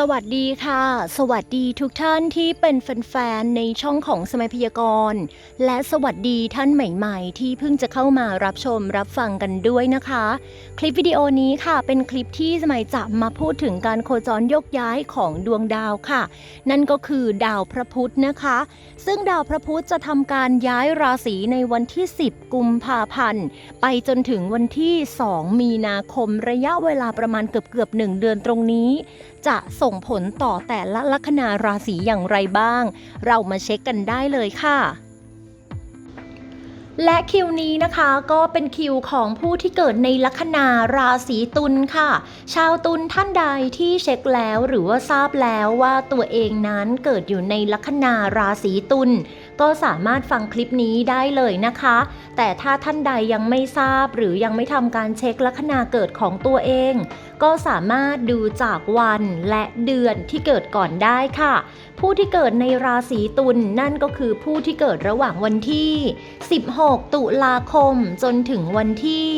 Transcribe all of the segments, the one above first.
สวัสดีค่ะ สวัสดีทุกท่านที่เป็นแฟนๆในช่องของสมัยพยากรณ์ และสวัสดีท่านใหม่ๆ ที่เพิ่งจะเข้ามารับชมรับฟังกันด้วยนะคะ คลิปวิดีโอนี้ค่ะเป็นคลิปที่สมัยจะมาพูดถึงการโคจรยกย้ายของดวงดาวค่ะ นั่นก็คือดาวพระพุธนะคะ ซึ่งดาวพระพุธจะทำการย้ายราศีในวันที่ 10 กุมภาพันธ์ไปจนถึงวันที่ 2 มีนาคมระยะเวลาประมาณเกือบๆหนึ่งเดือนตรงนี้ จะส่งผลต่อแต่ละลัคนาราศีอย่างไรบ้าง เรามาเช็คกันได้เลยค่ะและคิวนี้นะคะก็เป็นคิวของผู้ที่เกิดในลัคนาราศีตุลค่ะ ชาวตุลท่านใดที่เช็คแล้วหรือว่าทราบแล้วว่าตัวเองนั้นเกิดอยู่ในลัคนาราศีตุล ก็สามารถฟังคลิปนี้ได้เลยนะคะ แต่ถ้าท่านใดยังไม่ทราบหรือยังไม่ทำการเช็คลัคนาเกิดของตัวเอง ก็สามารถดูจากวันและเดือนที่เกิดก่อนได้ค่ะ ผู้ที่เกิดในราศีตุลนั่นก็คือผู้ที่เกิดระหว่างวันที่ 16 ตุลาคมจนถึงวันที่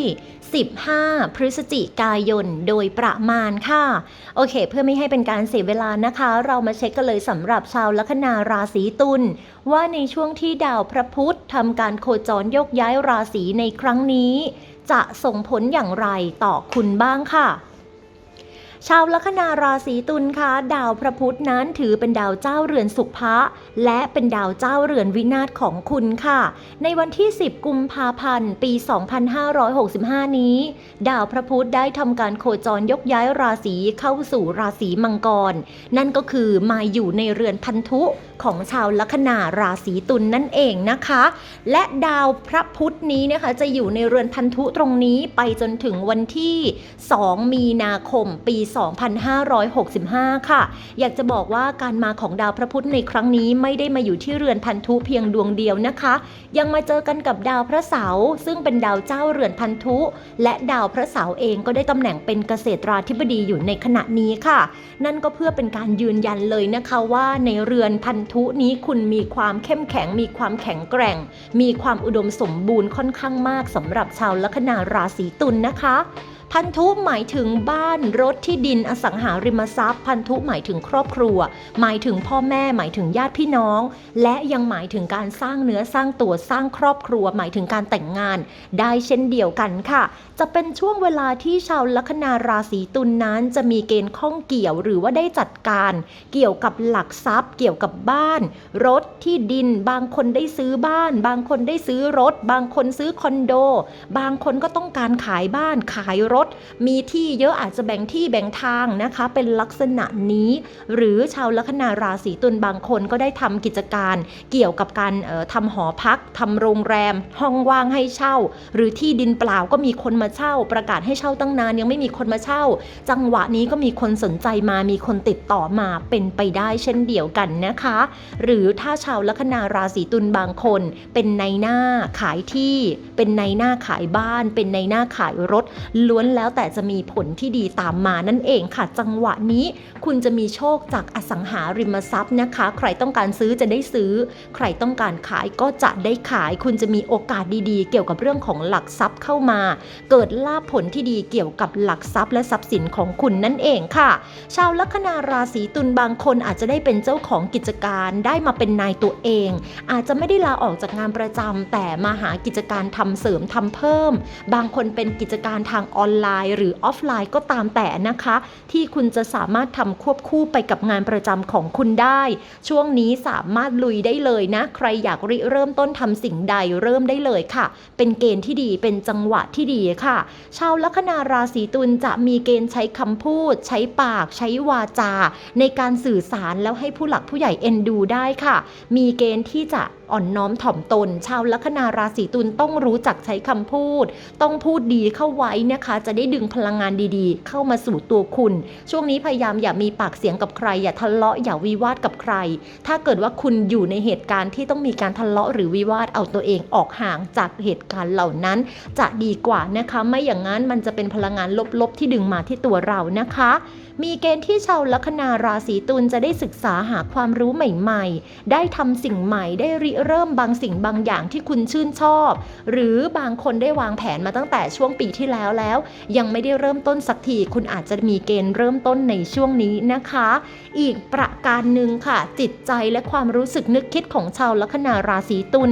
15 พฤศจิกายนโดยประมาณค่ะ โอเค เพื่อไม่ให้เป็นการเสียเวลานะคะ เรามาเช็คกันเลยสำหรับชาวลัคนาราศีตุลว่าในช่วงที่ดาวพระพุธทำการโคจรยกย้ายราศีในครั้งนี้ จะส่งผลอย่างไรต่อคุณบ้างค่ะ ชาวลัคนาราศีตุลคะดาวพระพุธนั้นถือเป็นดาวเจ้าเรือนสุภะและเป็นดาวเจ้าเรือนวินาศของคุณค่ะ ในวันที่ 10 กุมภาพันธ์ ปี 2565 นี้ ดาวพระพุธได้ทำการโคจรยกย้ายราศีเข้าสู่ราศีมังกร นั่นก็คือมาอยู่ในเรือนพันธุของชาวลัคนาราศีตุลนนั่นเองนะคะ และดาวพระพุธนี้นะคะจะอยู่ในเรือนพันธุตรงนี้ไปจนถึงวันที่ 2 มีนาคมปี2565 ค่ะ อยากจะบอกว่าการมาของดาวพระพุธในครั้งนี้ไม่ได้มาอยู่ที่เรือนพันธุเพียงดวงเดียวนะคะ ยังมาเจอกันกับดาวพระเสาร์ซึ่งเป็นดาวเจ้าเรือนพันธุ และดาวพระเสาร์เองก็ได้ตำแหน่งเป็นเกษตราธิบดีอยู่ในขณะนี้ค่ะ นั่นก็เพื่อเป็นการยืนยันเลยนะคะว่าในเรือนพันธุนี้คุณมีความเข้มแข็ง มีความแข็งแกร่ง มีความอุดมสมบูรณ์ค่อนข้างมากสำหรับชาวลัคนาราศีตุลนนะคะ พันธุหมายถึงบ้านรถที่ดินอสังหาริมทรัพย์ พันธุหมายถึงครอบครัว หมายถึงพ่อแม่หมายถึงญาติพี่น้อง และยังหมายถึงการสร้างเนื้อสร้างตัวสร้างครอบครัว หมายถึงการแต่งงาน ได้เช่นเดียวกันค่ะ จะเป็นช่วงเวลาที่ชาวลัคนาราศีตุลนนั้น จะมีเกณฑ์ข้องเกี่ยวหรือว่าได้จัดการ เกี่ยวกับหลักทรัพย์ เกี่ยวกับบ้าน รถที่ดิน บางคนได้ซื้อบ้าน บางคนได้ซื้อรถ บางคนซื้อคอนโด บางคนก็ต้องการขายบ้านขายรถมีที่เยอะอาจจะแบ่งที่แบ่งทางนะคะ เป็นลักษณะนี้ หรือชาวลัคนาราศีตุลบางคนก็ได้ทำกิจการ เกี่ยวกับการออทำหอพักทำโรงแรม ห้องว่างให้เช่า หรือที่ดินเปล่าก็มีคนมาเช่า ประกาศให้เช่าตั้งนานยังไม่มีคนมาเช่า จังหวะนี้ก็มีคนสนใจมามีคนติดต่อมาเป็นไปได้เช่นเดียวกันนะคะ หรือถ้าชาวลัคนาราศีตุลบางคน เป็นในหน้าขายที่ เป็นในหน้าขายบ้าน เป็นในหน้าขายรถล้วนแล้วแต่จะมีผลที่ดีตามมานั่นเองค่ะ จังหวะนี้คุณจะมีโชคจากอสังหาริมทรัพย์นะคะ ใครต้องการซื้อจะได้ซื้อ ใครต้องการขายก็จะได้ขาย คุณจะมีโอกาสดีๆ เกี่ยวกับเรื่องของหลักทรัพย์เข้ามา เกิดลาภผลที่ดีเกี่ยวกับหลักทรัพย์และทรัพย์สินของคุณนั่นเองค่ะ ชาวลัคนาราศีตุลบางคนอาจจะได้เป็นเจ้าของกิจการได้มาเป็นนายตัวเอง อาจจะไม่ได้ลาออกจากงานประจำแต่มาหากิจการทำเสริมทำเพิ่ม บางคนเป็นกิจการทางออนไลน์หรือออฟไลน์ก็ตามแต่นะคะ ที่คุณจะสามารถทำควบคู่ไปกับงานประจำของคุณได้ ช่วงนี้สามารถลุยได้เลยนะ ใครอยากริเริ่มต้นทำสิ่งใดเริ่มได้เลยค่ะ เป็นเกณฑ์ที่ดีเป็นจังหวะที่ดีค่ะ ชาวลัคนาราศีตุลจะมีเกณฑ์ใช้คำพูด ใช้ปาก ใช้วาจา ในการสื่อสารแล้วให้ผู้หลักผู้ใหญ่เอ็นดูได้ค่ะ มีเกณฑ์ที่จะ อ่อนน้อมถ่อมตน ชาวลัคนาราศีตุลต้องรู้จักใช้คำพูด ต้องพูดดีเข้าไว้นะคะ จะได้ดึงพลังงานดีๆ เข้ามาสู่ตัวคุณ ช่วงนี้พยายามอย่ามีปากเสียงกับใคร อย่าทะเลาะอย่าวิวาทกับใคร ถ้าเกิดว่าคุณอยู่ในเหตุการณ์ที่ต้องมีการทะเลาะหรือวิวาทเอาตัวเองออกห่างจากเหตุการณ์เหล่านั้น จะดีกว่านะคะ ไม่อย่างนั้นมันจะเป็นพลังงานลบๆ ที่ดึงมาที่ตัวเรานะคะ มีเกณฑ์ที่ชาวลัคนาราศีตุลจะได้ศึกษาหาความรู้ใหม่ ๆ ได้ทำสิ่งใหม่ได้ริเริ่มบางสิ่งบางอย่างที่คุณชื่นชอบ หรือบางคนได้วางแผนมาตั้งแต่ช่วงปีที่แล้วแล้ว ยังไม่ได้เริ่มต้นสักที คุณอาจจะมีเกณฑ์เริ่มต้นในช่วงนี้นะคะ อีกประการหนึ่งค่ะ จิตใจและความรู้สึกนึกคิดของชาวลัคนาราศีตุล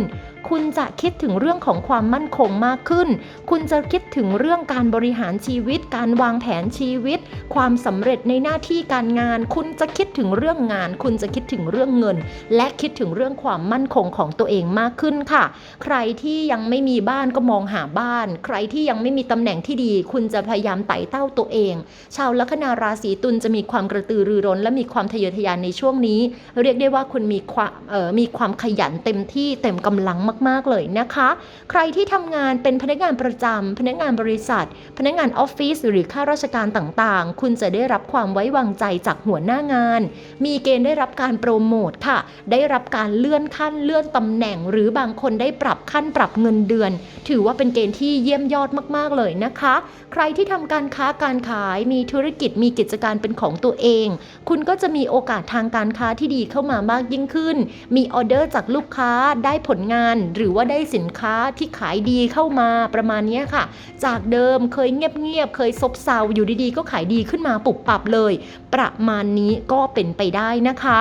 คุณจะคิดถึงเรื่องของความมั่นคงมากขึ้น คุณจะคิดถึงเรื่องการบริหารชีวิต การวางแผนชีวิต ความสำเร็จในหน้าที่การงาน คุณจะคิดถึงเรื่องงาน คุณจะคิดถึงเรื่องเงิน และคิดถึงเรื่องความมั่นคงของตัวเองมากขึ้นค่ะ ใครที่ยังไม่มีบ้านก็มองหาบ้าน ใครที่ยังไม่มีตำแหน่งที่ดี คุณจะพยายามไต่เต้าตัวเอง ชาวลัคนาราศีตุลจะมีความกระตือรือร้น และมีความทะเยอทะยานในช่วงนี้ เรียกได้ว่าคุณมีความออมีความขยันเต็มที่เต็มกำลังมากๆ เลยนะคะ ใครที่ทำงานเป็นพนักงานประจำพนักงานบริษัท พนักงานออฟฟิศหรือข้าราชการต่างๆ คุณจะได้รับความไว้วางใจจากหัวหน้างาน มีเกณฑ์ได้รับการโปรโมทค่ะ ได้รับการเลื่อนขั้นเลื่อนตำแหน่ง หรือบางคนได้ปรับขั้นปรับเงินเดือน ถือว่าเป็นเกณฑ์ที่เยี่ยมยอดมาก ๆ เลยนะคะ ใครที่ทำการค้าการขายมีธุรกิจมีกิจการเป็นของตัวเอง คุณก็จะมีโอกาสทางการค้าที่ดีเข้ามามากยิ่งขึ้น มีออเดอร์จากลูกค้าได้ผลงานหรือว่าได้สินค้าที่ขายดีเข้ามาประมาณนี้ค่ะ จากเดิมเคยเงียบๆเคยซบเซาอยู่ดีๆ ก็ขายดีขึ้นมาปุบปับเลย ประมาณนี้ก็เป็นไปได้นะคะ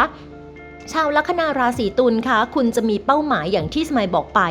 ชาวลัคนาราศีตุลคะ คุณจะมีเป้าหมายอย่างที่สมัยบอกไป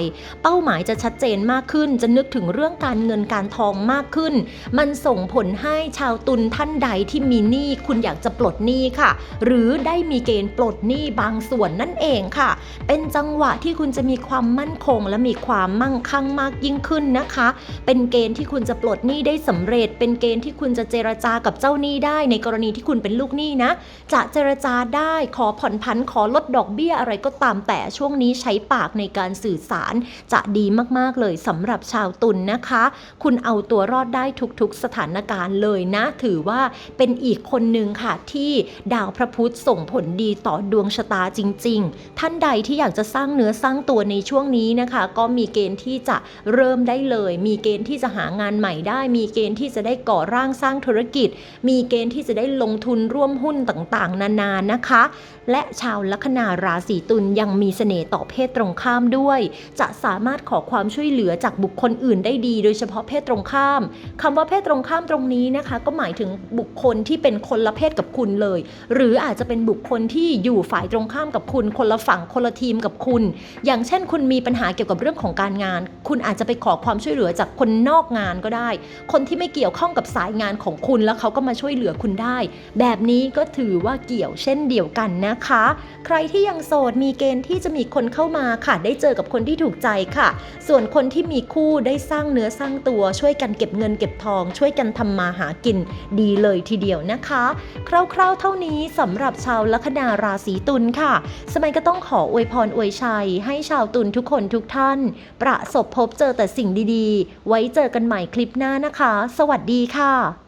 เป้าหมายจะชัดเจนมากขึ้น จะนึกถึงเรื่องการเงินการทองมากขึ้น มันส่งผลให้ชาวตุลท่านใดที่มีหนี้คุณอยากจะปลดหนี้ค่ะ หรือได้มีเกณฑ์ปลดหนี้บางส่วนนั่นเองค่ะ เป็นจังหวะที่คุณจะมีความมั่นคง และมีความมั่งคั่งมากยิ่งขึ้นนะคะ เป็นเกณฑ์ที่คุณจะปลดหนี้ได้สำเร็จ เป็นเกณฑ์ที่คุณจะเจรจากับเจ้าหนี้ได้ ในกรณีที่คุณเป็นลูกหนี้นะ จะเจรจาได้ขอผ่อนผันขอลดดอกเบี้ยอะไรก็ตามแต่ช่วงนี้ใช้ปากในการสื่อสาร จะดีมากๆเลยสำหรับชาวตุลนนะคะ คุณเอาตัวรอดได้ทุกๆสถานการณ์เลยนะ ถือว่าเป็นอีกคนหนึ่งค่ะที่ดาวพระพุธส่งผลดีต่อดวงชะตาจริง ๆ ท่านใดที่อยากจะสร้างเนื้อสร้างตัวในช่วงนี้นะคะ ก็มีเกณฑ์ที่จะเริ่มได้เลย มีเกณฑ์ที่จะหางานใหม่ได้ มีเกณฑ์ที่จะได้ก่อร่างสร้างธุรกิจ มีเกณฑ์ที่จะได้ลงทุนร่วมหุ้นต่างๆ นานานะคะ และชาวลัคนาราศีตุลยังมีเสน่ห์ต่อเพศตรงข้ามด้วย จะสามารถขอความช่วยเหลือจากบุคคลอื่นได้ดี โดยเฉพาะเพศตรงข้ามคำว่าเพศตรงข้ามตรงนี้นะคะ ก็หมายถึงบุคคลที่เป็นคนละเพศกับคุณเลย หรืออาจจะเป็นบุคคลที่อยู่ฝ่ายตรงข้ามกับคุณ คนละฝั่งคนละทีมกับคุณ อย่างเช่น คุณมีปัญหาเกี่ยวกับเรื่องของการงาน คุณอาจจะไปขอความช่วยเหลือจากคนนอกงานก็ได้ คนที่ไม่เกี่ยวข้องกับสายงานของคุณแล้วเขาก็มาช่วยเหลือคุณได้ แบบนี้ก็ถือว่าเกี่ยวเช่นเดียวกันนะคะใครที่ยังโสดมีเกณฑ์ที่จะมีคนเข้ามาค่ะ ได้เจอกับคนที่ถูกใจค่ะ ส่วนคนที่มีคู่ได้สร้างเนื้อสร้างตัว ช่วยกันเก็บเงินเก็บทอง ช่วยกันทำมาหากิน ดีเลยทีเดียวนะคะ คร่าวๆ เท่านี้สำหรับชาวลัคนาราศีตุลค่ะ สมัยก็ต้องขออวยพรอวยชัย ให้ชาวตุลทุกคนทุกท่าน ประสบพบเจอแต่สิ่งดีๆ ไว้เจอกันใหม่คลิปหน้านะคะ สวัสดีค่ะ